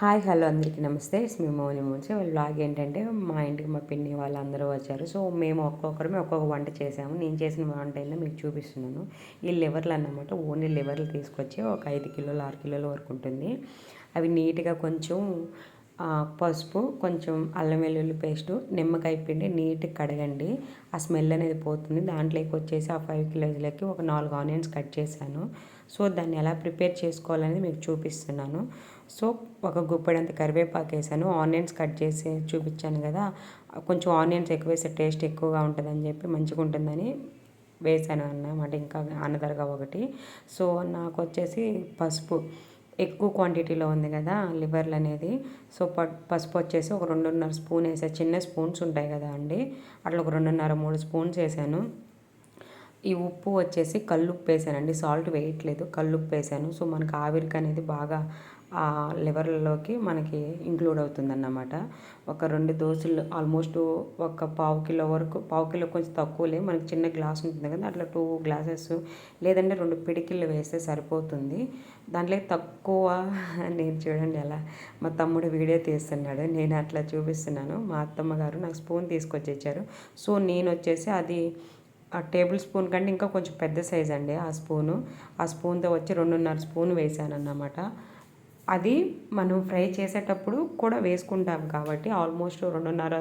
Hi hello అందరికీ నమస్తే. మీ మౌని మోన్సి వాళ్ళ బ్లాగ్ ఏంటంటే మా ఇంటికి మా పిన్ని వాళ్ళందరూ వచ్చారు. సో మేము ఒక్కొక్కరమే ఒక్కొక్క వంట చేసాము. నేను చేసిన వంట అయినా మీకు చూపిస్తున్నాను. ఈ లివర్లు అన్నమాట. ఓన్లీ లివర్లు తీసుకొచ్చి ఒక ఐదు కిలోలు ఆరు కిలోల వరకు ఉంటుంది. అవి నీట్గా కొంచెం పసుపు కొంచెం అల్లం వెల్లుల్లి పేస్టు నిమ్మకాయ పిండి నీట్గా కడగండి. ఆ స్మెల్ అనేది పోతుంది. దాంట్లోకి వచ్చేసి ఆ ఫైవ్ కిలోస్లోకి ఒక నాలుగు ఆనియన్స్ కట్ చేశాను. సో దాన్ని ఎలా ప్రిపేర్ చేసుకోవాలనేది మీకు చూపిస్తున్నాను. సో ఒక గుప్పెడంత కరివేపాకు వేసాను ఆనియన్స్ కట్ చేసి చూపించాను కదా. కొంచెం ఆనియన్స్ ఎక్కువ వేస్తే టేస్ట్ ఎక్కువగా ఉంటుందని చెప్పి మంచిగా ఉంటుందని వేసాను అన్నమాట. ఇంకా అన్నదరగా ఒకటి. సో నాకు వచ్చేసి పసుపు. ఎక్కువ క్వాంటిటీలో ఉంది కదా లివర్లు అనేది. సో ప పసుపు వచ్చేసి ఒక రెండున్నర స్పూన్ వేసా. చిన్న స్పూన్స్ ఉంటాయి కదా అండి. అట్లా ఒక రెండున్నర మూడు స్పూన్స్ వేసాను. ఈ ఉప్పు వచ్చేసి కల్లుప్పు వేసానండి. సాల్ట్ వేయట్లేదు. కల్లుప్పు వేసాను. సో మనకు ఆవిరికి అనేది బాగా ఆ లివర్లోకి మనకి ఇంక్లూడ్ అవుతుందన్నమాట. ఒక రెండు దోశలు ఆల్మోస్ట్ ఒక పావు కిలో వరకు పావు కిలో కొంచెం తక్కువలే మనకి చిన్న గ్లాస్ ఉంటుంది కదా అట్లా టూ గ్లాసెస్ లేదంటే రెండు పిడికిళ్ళు వేస్తే సరిపోతుంది. దాంట్లో తక్కువ నేను చూడండి అలా మా తమ్ముడు వీడియో తీస్తున్నాడు నేను అట్లా చూపిస్తున్నాను. మా అత్తమ్మ గారు నాకు స్పూన్ తీసుకొచ్చి ఇచ్చారు సో నేను వచ్చేసి అది ఆ టేబుల్ స్పూన్ కంటే ఇంకా కొంచెం పెద్ద సైజ్ అండి ఆ స్పూను. ఆ స్పూన్తో వచ్చి రెండున్నర స్పూన్ వేసాను అన్నమాట అది మనం ఫ్రై చేసేటప్పుడు కూడా వేసుకుంటాం కాబట్టి ఆల్మోస్ట్ రెండున్నర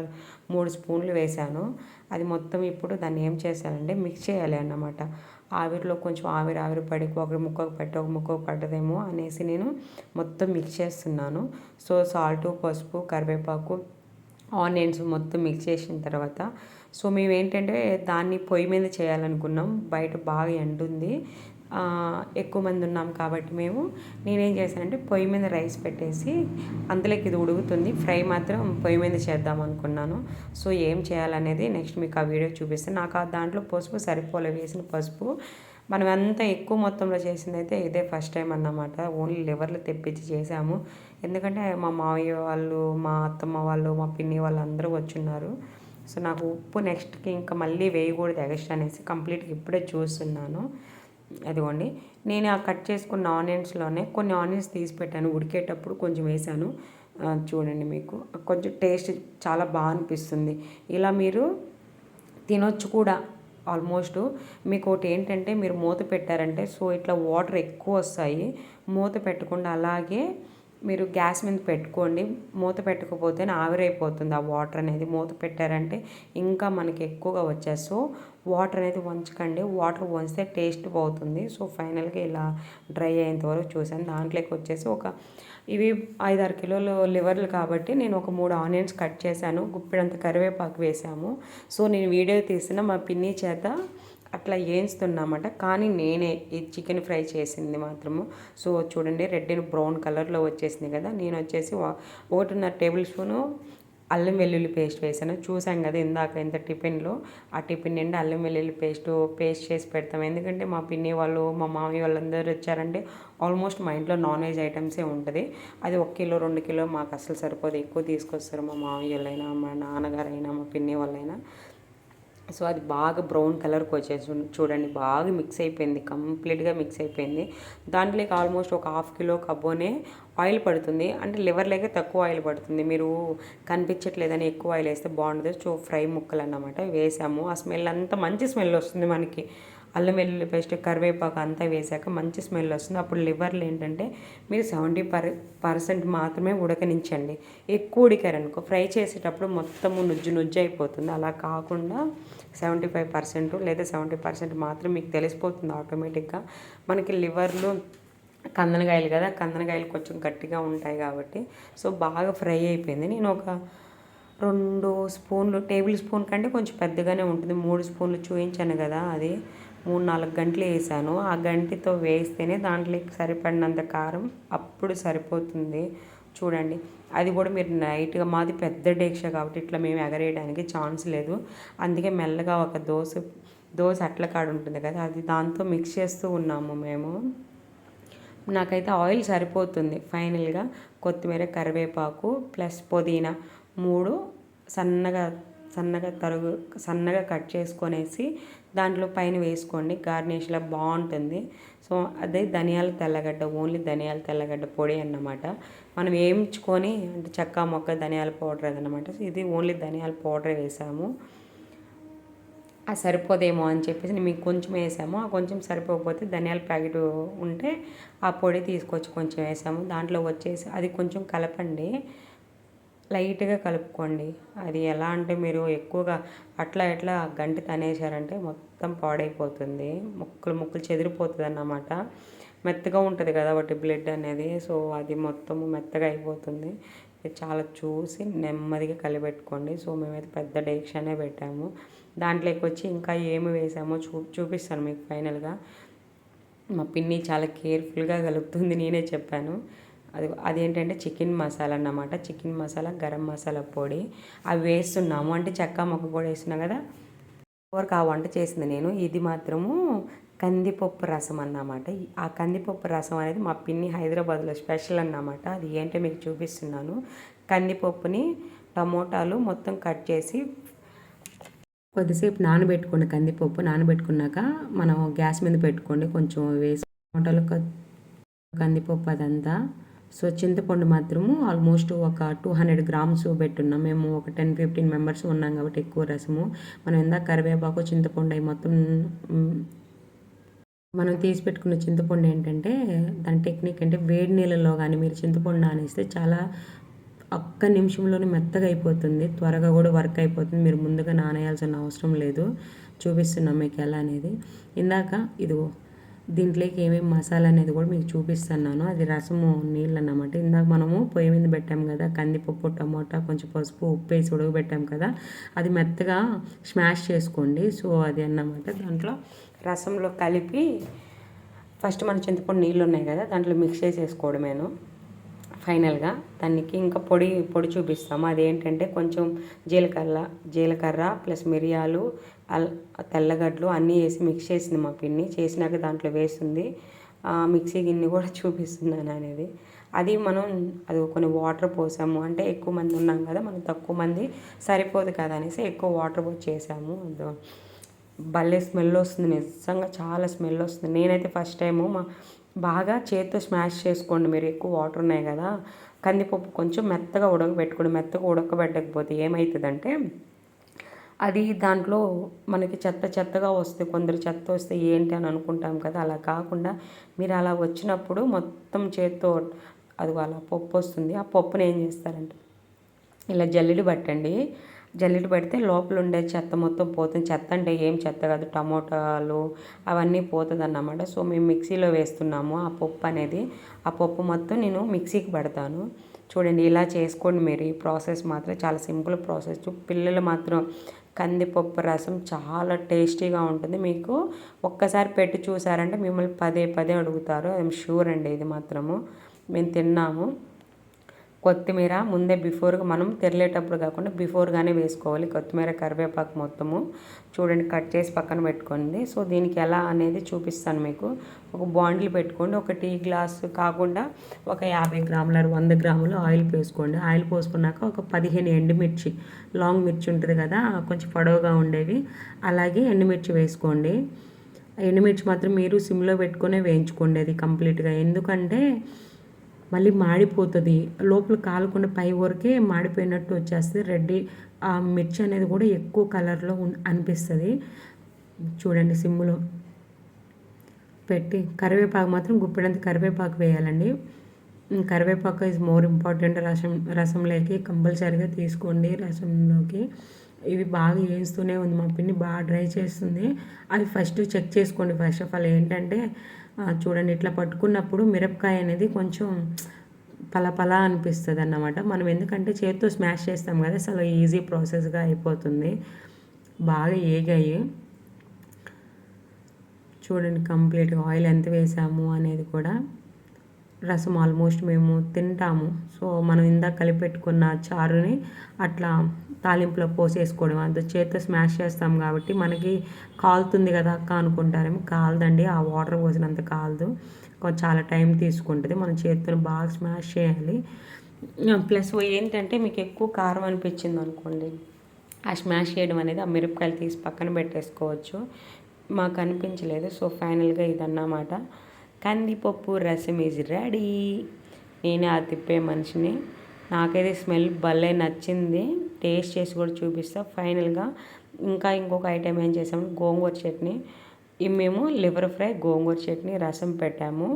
మూడు స్పూన్లు వేసాను అది మొత్తం ఇప్పుడు దాన్ని ఏం చేశానంటే మిక్స్ చేయాలి అన్నమాట. ఆవిరిలో కొంచెం ఆవిరి ఆవిరి పడి ఒకరి ముక్కకు పెట్టి ఒక ముక్కకు పట్టదేమో అనేసి నేను మొత్తం మిక్స్ చేస్తున్నాను. సో సాల్ట్ పసుపు కరివేపాకు ఆనియన్స్ మొత్తం మిక్స్ చేసిన తర్వాత సో మేము ఏంటంటే దాన్ని పొయ్యి మీద చేయాలనుకున్నాం. బయట బాగా ఎండుంది. ఎక్కువ మంది ఉన్నాం కాబట్టి మేము. నేనేం చేశానంటే పొయ్యి మీద రైస్ పెట్టేసి అందులోకి ఇది ఉడుకుతుంది. ఫ్రై మాత్రం పొయ్యి మీద చేద్దాం అనుకున్నాను. సో ఏం చేయాలనేది నెక్స్ట్ మీకు ఆ వీడియో చూపిస్తాను. నాకు ఆ దాంట్లో పసుపు సరిపోలే వేసిన పసుపు. మనం ఎంత ఎక్కువ మొత్తంలో చేసింది అయితే ఇదే ఫస్ట్ టైం అన్నమాట. ఓన్లీ లివర్లు తెప్పించి చేసాము ఎందుకంటే మా మావయ్య వాళ్ళు మా అత్తమ్మ వాళ్ళు మా పిన్ని వాళ్ళు అందరూ వచ్చున్నారు. సో నాకు ఉప్పు నెక్స్ట్కి ఇంకా మళ్ళీ వేయకూడదు ఎగస్ట్రా అనేసి కంప్లీట్గా ఇప్పుడే చూస్తున్నాను. అదిగోండి. నేను ఆ కట్ చేసుకున్న ఆనియన్స్లోనే కొన్ని ఆనియన్స్ తీసి పెట్టాను. ఉడికేటప్పుడు కొంచెం వేసాను. చూడండి మీకు. కొంచెం టేస్ట్ చాలా బాగా అనిపిస్తుంది. ఇలా మీరు తినొచ్చు కూడా ఆల్మోస్ట్. మీకు ఒకటి ఏంటంటే మీరు మూత పెట్టారంటే సో ఇట్లా వాటర్ ఎక్కువ వస్తాయి. మూత పెట్టకుండా అలాగే మీరు గ్యాస్ మీద పెట్టుకోండి. మూత పెట్టకపోతే ఆవిరైపోతుంది. ఆ వాటర్ అనేది మూత పెట్టారంటే ఇంకా మనకి ఎక్కువగా వచ్చేది. సో వాటర్ అనేది వంచకండి. వాటర్ వంచితే టేస్ట్ పోతుంది. సో ఫైనల్గా ఇలా డ్రై అయ్యేంత వరకు చూసాను. దాంట్లోకి వచ్చేసి ఒక ఇవి ఐదారు కిలోలు లివర్లు కాబట్టి నేను ఒక మూడు ఆనియన్స్ కట్ చేశాను. గుప్పిడంత కరివేపాకు వేసాము. సో నేను వీడియో తీసిన మా పిన్ని చేత అట్లా వేయిస్తున్నామంట కానీ నేనే ఈ చికెన్ ఫ్రై చేసింది మాత్రము. సో చూడండి రెడ్ అండ్ బ్రౌన్ కలర్లో వచ్చేసింది కదా. నేను వచ్చేసి ఒకటిన్నర టేబుల్ స్పూను అల్లం వెల్లుల్లి పేస్ట్ వేసాను. చూసాం కదా ఇందాక ఇంత టిఫిన్లో. ఆ టిఫిన్ నిండా అల్లం వెల్లుల్లి పేస్ట్ పేస్ట్ చేసి పెడతాం. ఎందుకంటే మా పిన్ని వాళ్ళు మా మామయ్య వాళ్ళందరూ వచ్చారంటే ఆల్మోస్ట్ మా ఇంట్లో నాన్ వెజ్ ఐటమ్సే ఉంటుంది. అది ఒక కిలో రెండు కిలో మాకు అసలు సరిపోదు. ఎక్కువ తీసుకొస్తారు మా మామయ్య వాళ్ళైనా మా నాన్నగారైనా మా పిన్ని వాళ్ళైనా. సో అది బాగా బ్రౌన్ కలర్కి వచ్చేసి చూడండి బాగా మిక్స్ అయిపోయింది కంప్లీట్గా మిక్స్ అయిపోయింది. దాంట్లోకి ఆల్మోస్ట్ ఒక హాఫ్ కిలో కబ్బోనే ఆయిల్ పడుతుంది. అంటే లివర్ లేక తక్కువ ఆయిల్ పడుతుంది. మీరు కనిపించట్లేదని ఎక్కువ ఆయిల్ వేస్తే బాగుంటుంది. సో ఫ్రై ముక్కలు అన్నమాట వేసాము. ఆ స్మెల్ అంతా మంచి స్మెల్ వస్తుంది మనకి. అల్లం వెల్లుల్లి పేస్ట్ కరివేపాకు అంతా వేసాక మంచి స్మెల్ వస్తుంది. అప్పుడు లివర్లు ఏంటంటే మీరు సెవెంటీ పర్ పర్సెంట్ మాత్రమే ఉడకనించండి. ఎక్కువ ఉడికారనుకో ఫ్రై చేసేటప్పుడు మొత్తము నుజ్జు నుజ్జు అయిపోతుంది. అలా కాకుండా సెవెంటీ ఫైవ్ పర్సెంట్ లేదా సెవెంటీ పర్సెంట్ మాత్రం మీకు తెలిసిపోతుంది ఆటోమేటిక్గా. మనకి లివర్లు కందనకాయలు కదా కందనకాయలు కొంచెం గట్టిగా ఉంటాయి కాబట్టి. సో బాగా ఫ్రై అయిపోయింది. నేను ఒక రెండు స్పూన్లు టేబుల్ స్పూన్ కంటే కొంచెం పెద్దగానే ఉంటుంది. మూడు స్పూన్లు చూపించాను కదా అది. మూడు నాలుగు గంటలు వేసాను. ఆ గంటితో వేస్తేనే దాంట్లోకి సరిపడినంత కారం అప్పుడు సరిపోతుంది. చూడండి అది కూడా మీరు నైట్గా మాది పెద్ద డేక్ష కాబట్టి ఇట్లా మేము ఎగరేయడానికి ఛాన్స్ లేదు. అందుకే మెల్లగా ఒక దోశ దోశ అట్ల కాడ ఉంటుంది కదా అది దాంతో మిక్స్ చేస్తూ ఉన్నాము మేము. నాకైతే ఆయిల్ సరిపోతుంది ఫైనల్గా. కొత్తిమీర కరివేపాకు ప్లస్ పుదీనా మూడు సన్నగా సన్నగా తరుగు సన్నగా కట్ చేసుకొనేసి దాంట్లో పైన వేసుకోండి. గార్నిష్లా బాగుంటుంది. సో అదే ధనియాల తెల్లగడ్డ ఓన్లీ ధనియాల తెల్లగడ్డ పొడి అన్నమాట. మనం వేయించుకొని అంటే చెక్క మొక్క ధనియాల పౌడర్ అదనమాట సో ఇది ఓన్లీ ధనియాల పౌడర్ వేసాము. ఆ సరిపోదేమో అని చెప్పేసి మీకు కొంచెం వేసాము. ఆ కొంచెం సరిపోకపోతే ధనియాల ప్యాకెట్ ఉంటే ఆ పొడి తీసుకొచ్చి కొంచెం వేసాము. దాంట్లో వచ్చేసి అది కొంచెం కలపండి. లైట్గా కలుపుకోండి. అది ఎలా అంటే మీరు ఎక్కువగా అట్లా ఎట్లా గంటి తనేసారంటే మొత్తం పాడైపోతుంది. ముక్కలు ముక్కలు చెదిరిపోతుంది అన్నమాట మెత్తగా ఉంటుంది కదా వాటి బ్లడ్ అనేది. సో అది మొత్తము మెత్తగా అయిపోతుంది. చాలా చూసి నెమ్మదిగా కలిపెట్టుకోండి. సో మేమైతే పెద్ద డైక్షనే పెట్టాము. దాంట్లోకి వచ్చి ఇంకా ఏమి వేసామో చూ చూపిస్తాను మీకు ఫైనల్గా. మా పిన్ని చాలా కేర్ఫుల్గా కలుపుతుంది నేనే చెప్పాను. అది అదేంటంటే చికెన్ మసాలా అన్నమాట. చికెన్ మసాలా గరం మసాలా పొడి. అవి వేస్తున్నాము. అంటే చెక్క మొక్క కూడా వేస్తున్నాం కదా. వరకు ఆ వంట చేసింది నేను. ఇది మాత్రము కందిపప్పు రసం అన్నమాట. ఆ కందిపప్పు రసం అనేది మా పిన్ని హైదరాబాద్లో స్పెషల్ అన్నమాట. అది ఏంటో మీకు చూపిస్తున్నాను. కందిపప్పుని టమోటాలు మొత్తం కట్ చేసి కొద్దిసేపు నానబెట్టుకోండి కందిపప్పు నానబెట్టుకున్నాక మనం గ్యాస్ మీద పెట్టుకోండి. కొంచెం వేసి టమోటాలు కందిపప్పు అదంతా సో చింతపండు మాత్రము ఆల్మోస్ట్ ఒక టూ హండ్రెడ్ గ్రామ్స్ పెట్టున్నాం. మేము ఒక టెన్ ఫిఫ్టీన్ మెంబర్స్ ఉన్నాం కాబట్టి ఎక్కువ రసము. మనం ఇందాక కరివేపాకు చింతపండు అవి మొత్తం మనం తీసి పెట్టుకున్న చింతపండు ఏంటంటే దాని టెక్నిక్ అంటే వేడి నీళ్ళలో కానీ మీరు చింతపండు నానేస్తే చాలా ఒక్క నిమిషంలోనే మెత్తగా అయిపోతుంది. త్వరగా కూడా వర్క్ అయిపోతుంది. మీరు ముందుగా నానేయాల్సిన అవసరం లేదు. చూపిస్తున్నాం మీకు ఎలా అనేది. ఇందాక ఇదిగో దీంట్లోకి ఏమేమి మసాలా అనేది కూడా మీకు చూపిస్తున్నాను. అది రసము నీళ్ళు అన్నమాట. ఇందాక మనము పొయ్యి మీద పెట్టాం కదా కందిపప్పు టమోటా కొంచెం పసుపు ఉప్పు వేసి ఉడకబెట్టాం కదా అది మెత్తగా స్మాష్ చేసుకోండి. సో అది అన్నమాట. దాంట్లో రసంలో కలిపి ఫస్ట్ మన చింతపండు నీళ్ళు ఉన్నాయి కదా దాంట్లో మిక్స్ చేసేసుకోవడమేను. ఫైనల్గా దానికి ఇంకా పొడి పొడి చూపిస్తాము అదేంటంటే కొంచెం జీలకర్ర జీలకర్ర ప్లస్ మిరియాలు అల్ తెల్లగడ్డలు అన్నీ వేసి మిక్స్ చేసింది మా పిన్ని. చేసినాక దాంట్లో వేస్తుంది. మిక్సీ గిన్నె కూడా చూపిస్తున్నాను అనేది. అది మనం అది కొన్ని వాటర్ పోసాము. అంటే ఎక్కువ మంది ఉన్నాం కదా మనం తక్కువ మంది సరిపోదు కదా అనేసి ఎక్కువ వాటర్ పోసి చేసాము. భలే స్మెల్ వస్తుంది. నిజంగా చాలా స్మెల్ వస్తుంది. నేనైతే ఫస్ట్ టైము మా బాగా చేతితో స్మాష్ చేసుకోండి మీరు ఎక్కువ వాటర్ ఉన్నాయి కదా. కందిపప్పు కొంచెం మెత్తగా ఉడకబెట్టుకోండి. మెత్తగా ఉడకబెట్టకపోతే ఏమవుతుందంటే అది దాంట్లో మనకి చెత్త చెత్తగా వస్తే కొందరు చెత్త వస్తే ఏంటి అని అనుకుంటాం కదా. అలా కాకుండా మీరు అలా వచ్చినప్పుడు మొత్తం చేత్తో అది అలా పప్పు వస్తుంది. ఆ పప్పుని ఏం చేస్తారంటే ఇలా జల్లెడు పట్టండి. జల్లెడ పెడితే లోపల ఉండే చెత్త మొత్తం పోతుంది. చెత్త అంటే ఏం చెత్త కాదు టమోటాలు అవన్నీ పోతుంది అన్నమాట సో మేము మిక్సీలో వేస్తున్నాము ఆ పప్పు అనేది. ఆ పప్పు మొత్తం నేను మిక్సీకి పెడతాను. చూడండి ఇలా చేసుకోండి మీరు. ఈ ప్రాసెస్ మాత్రం చాలా సింపుల్ ప్రాసెస్. పిల్లలు మాత్రం కందిపప్పు రసం చాలా టేస్టీగా ఉంటుంది. మీకు ఒక్కసారి పెట్టి చూసారంటే మిమ్మల్ని పదే పదే అడుగుతారు. ఐఎమ్ షూర్ అండి ఇది మాత్రము. మేము తిన్నాము. కొత్తిమీర ముందే బిఫోర్గా మనం తెరలేటప్పుడు కాకుండా బిఫోర్గానే వేసుకోవాలి. కొత్తిమీర కరివేపాకు మొత్తము చూడండి కట్ చేసి పక్కన పెట్టుకోండి. సో దీనికి ఎలా అనేది చూపిస్తాను మీకు. ఒక బాండిల్ పెట్టుకోండి. ఒక టీ గ్లాస్ కాకుండా ఒక యాభై గ్రాముల వంద గ్రాములు ఆయిల్ పోసుకోండి. ఆయిల్ పోసుకున్నాక ఒక పదిహేను ఎండుమిర్చి లాంగ్ మిర్చి ఉంటుంది కదా కొంచెం పొడవుగా ఉండేవి. అలాగే ఎండుమిర్చి వేసుకోండి. ఎండుమిర్చి మాత్రం మీరు సిమ్లో పెట్టుకునే వేయించుకోండి అది కంప్లీట్గా. ఎందుకంటే మళ్ళీ మాడిపోతుంది. లోపల కాలకుండా పై వరకే మాడిపోయినట్టు వచ్చేస్తుంది. రెడ్డి ఆ మిర్చి అనేది కూడా ఎక్కువ కలర్లో అనిపిస్తుంది. చూడండి సిమ్లో పెట్టి కరివేపాకు మాత్రం గుప్పెడంత కరివేపాకు వేయాలండి. కరివేపాకు ఇస్ మోర్ ఇంపార్టెంట్ రసం రసంలోకి కంపల్సరీగా తీసుకోండి రసంలోకి. ఇవి బాగా వేస్తూనే ఉంది. మా పిన్ని బాగా డ్రై చేస్తుంది. అది ఫస్ట్ చెక్ చేసుకోండి. ఫస్ట్ ఆఫ్ ఆల్ ఏంటంటే చూడండి ఇట్లా పట్టుకున్నప్పుడు మిరపకాయ అనేది కొంచెం పలపల అనిపిస్తుంది అన్నమాట మనం ఎందుకంటే చేతితో స్మాష్ చేస్తాం కదా అసలు ఈజీ ప్రాసెస్గా అయిపోతుంది. బాగా ఏగాయి. చూడండి కంప్లీట్గా ఆయిల్ ఎంత వేసాము అనేది కూడా రసం ఆల్మోస్ట్ మేము తింటాము. సో మనం ఇందాక కలిపెట్టుకున్న చారుని అట్లా తాలింపులో పోసేసుకోవడం అంత చేత్తో స్మాష్ చేస్తాం కాబట్టి మనకి కాలుతుంది కదా అక్క అనుకుంటారేమో. కాలదండి ఆ వాటర్ పోసినంత కాలదు. చాలా టైం తీసుకుంటుంది. మన చేతితో బాగా స్మాష్ చేయాలి. ప్లస్ ఏంటంటే మీకు ఎక్కువ కారం అనిపించింది అనుకోండి ఆ స్మాష్ చేయడం అనేది ఆ మిరపకాయలు తీసి పక్కన పెట్టేసుకోవచ్చు. మాకు అనిపించలేదు. సో ఫైనల్గా ఇదన్నమాట. కందిపప్పు రసం ఈజ్ రెడీ. నేనే ఆ తిప్పే మనిషిని. నాకైతే స్మెల్ భలే నచ్చింది. టేస్ట్ చేసి కూడా చూపిస్తా. ఫైనల్గా ఇంకా ఇంకొక ఐటెం ఏం చేసాము గోంగూర చట్నీ. ఇవి మేము లివర్ ఫ్రై గోంగూర చట్నీ రసం పెట్టాము.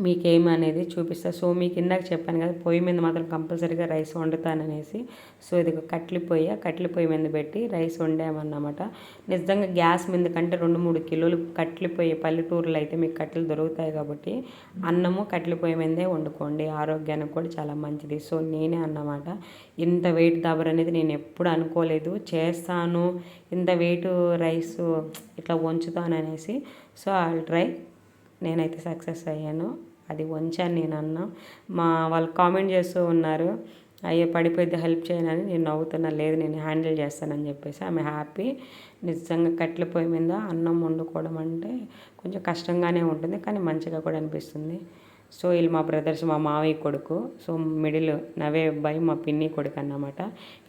మీకేమి అనేది చూపిస్తా. సో మీకు ఇందాక చెప్పాను కదా పొయ్యి మీద మాత్రం కంపల్సరీగా రైస్ వండుతాననేసి. సో ఇది కట్లి పొయ్యి. కట్లి పొయ్యి మీద పెట్టి రైస్ వండామన్నమాట. నిజంగా గ్యాస్ మీద కంటే రెండు మూడు కిలోలు కట్లి పొయ్యి పల్లెటూరులో అయితే మీకు కట్టెలు దొరుకుతాయి కాబట్టి అన్నము కట్లి పొయ్యి మీదే వండుకోండి. ఆరోగ్యానికి కూడా చాలా మంచిది. సో నేనే అన్నమాట. ఇంత వెయిట్ దబర్ అనేది నేను ఎప్పుడు అనుకోలేదు. చేస్తాను. ఇంత వెయిట్ రైస్ ఇట్లా వంచుతాననేసి. సో ఐ ట్రై నేనైతే సక్సెస్ అయ్యాను. అది వంచాను నేను అన్నా. మా వాళ్ళు కామెంట్ చేస్తూ ఉన్నారు అయ్యో పడిపోయితే హెల్ప్ చేయనని. నేను నవ్వుతున్నా. లేదు నేను హ్యాండిల్ చేస్తానని చెప్పేసి ఆమె హ్యాపీ. నిజంగా కట్టెల పొయ్యి మీద అన్నం వండుకోవడం అంటే కొంచెం కష్టంగానే ఉంటుంది కానీ మంచిగా కూడా అనిపిస్తుంది. సో వీళ్ళు మా బ్రదర్స్ మా మావయ్య కొడుకు. సో మిడిల్ నవే అబ్బాయి మా పిన్ని కొడుకు అన్నమాట.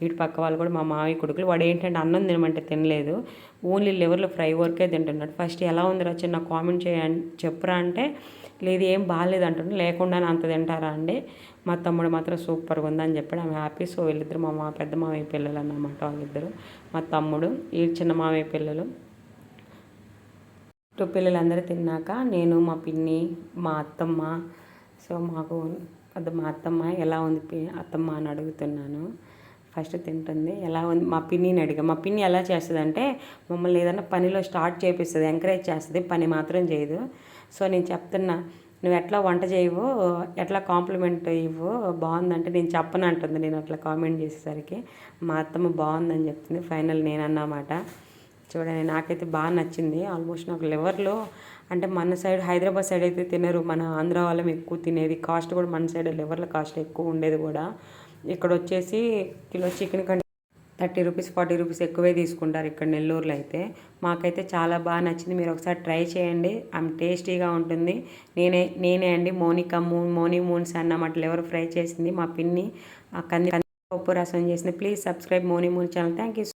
ఇటు పక్క వాళ్ళు కూడా మా మావయ్య కొడుకులు. వాడు ఏంటంటే అన్నం తినమంటే తినలేదు. ఓన్లీ లివర్లో ఫ్రై వర్కే తింటున్నాడు. ఫస్ట్ ఎలా ఉందిరా చిన్న కామెంట్ చేయండి చెప్పురా అంటే లేదు ఏం బాగాలేదు అంటున్నాడు. లేకుండా అంత తింటారా అండి? మా తమ్ముడు మాత్రం సూపర్గా ఉందని చెప్పాడు. ఆమె హ్యాపీ. సో వీళ్ళిద్దరు మా మా పెద్ద మావయ్య పిల్లలు అన్నమాట వాళ్ళిద్దరు. మా తమ్ముడు ఈ చిన్న మావయ్య పిల్లలు. టూ పిల్లలందరూ తిన్నాక నేను మా పిన్ని మా అత్తమ్మ సో మాకు అది మా అత్తమ్మ ఎలా ఉంది అత్తమ్మ అని అడుగుతున్నాను. ఫస్ట్ తింటుంది. ఎలా ఉంది? మా పిన్నిని అడిగా. మా పిన్ని ఎలా చేస్తుంది అంటే మమ్మల్ని ఏదైనా పనిలో స్టార్ట్ చేపిస్తుంది ఎంకరేజ్ చేస్తుంది పని మాత్రం చేయదు. సో నేను చెప్తున్నా నువ్వు ఎట్లా వంట చేయవు ఎట్లా కాంప్లిమెంట్ ఇవ్వు బాగుందంటే నేను చెప్పను అంటుంది. నేను అట్లా కామెంట్ చేసేసరికి మా అత్తమ్మ బాగుందని చెప్తుంది. ఫైనల్ నేను అన్నమాట చూడండి నాకైతే బాగా నచ్చింది. ఆల్మోస్ట్ నాకు లివర్లో అంటే మన సైడ్ హైదరాబాద్ సైడ్ అయితే తినరు. మన ఆంధ్ర వాళ్ళం ఎక్కువ తినేది. కాస్ట్ కూడా మన సైడ్ లివర్ల కాస్ట్ ఎక్కువ ఉండేది కూడా. ఇక్కడ వచ్చేసి కిలో చికెన్ కంటే థర్టీ రూపీస్ ఫార్టీ రూపీస్ ఎక్కువే తీసుకుంటారు ఇక్కడ నెల్లూరులో అయితే. మాకైతే చాలా బాగా నచ్చింది. మీరు ఒకసారి ట్రై చేయండి. ఆమె టేస్టీగా ఉంటుంది. నేనే నేనే అండి మోనికా మూన్ మోని మూన్స్ అన్నమాట లివర్ ఫ్రై చేసింది. మా పిన్ని కంది పప్పు రసం చేసింది. Please subscribe Moni moon channel. Thank you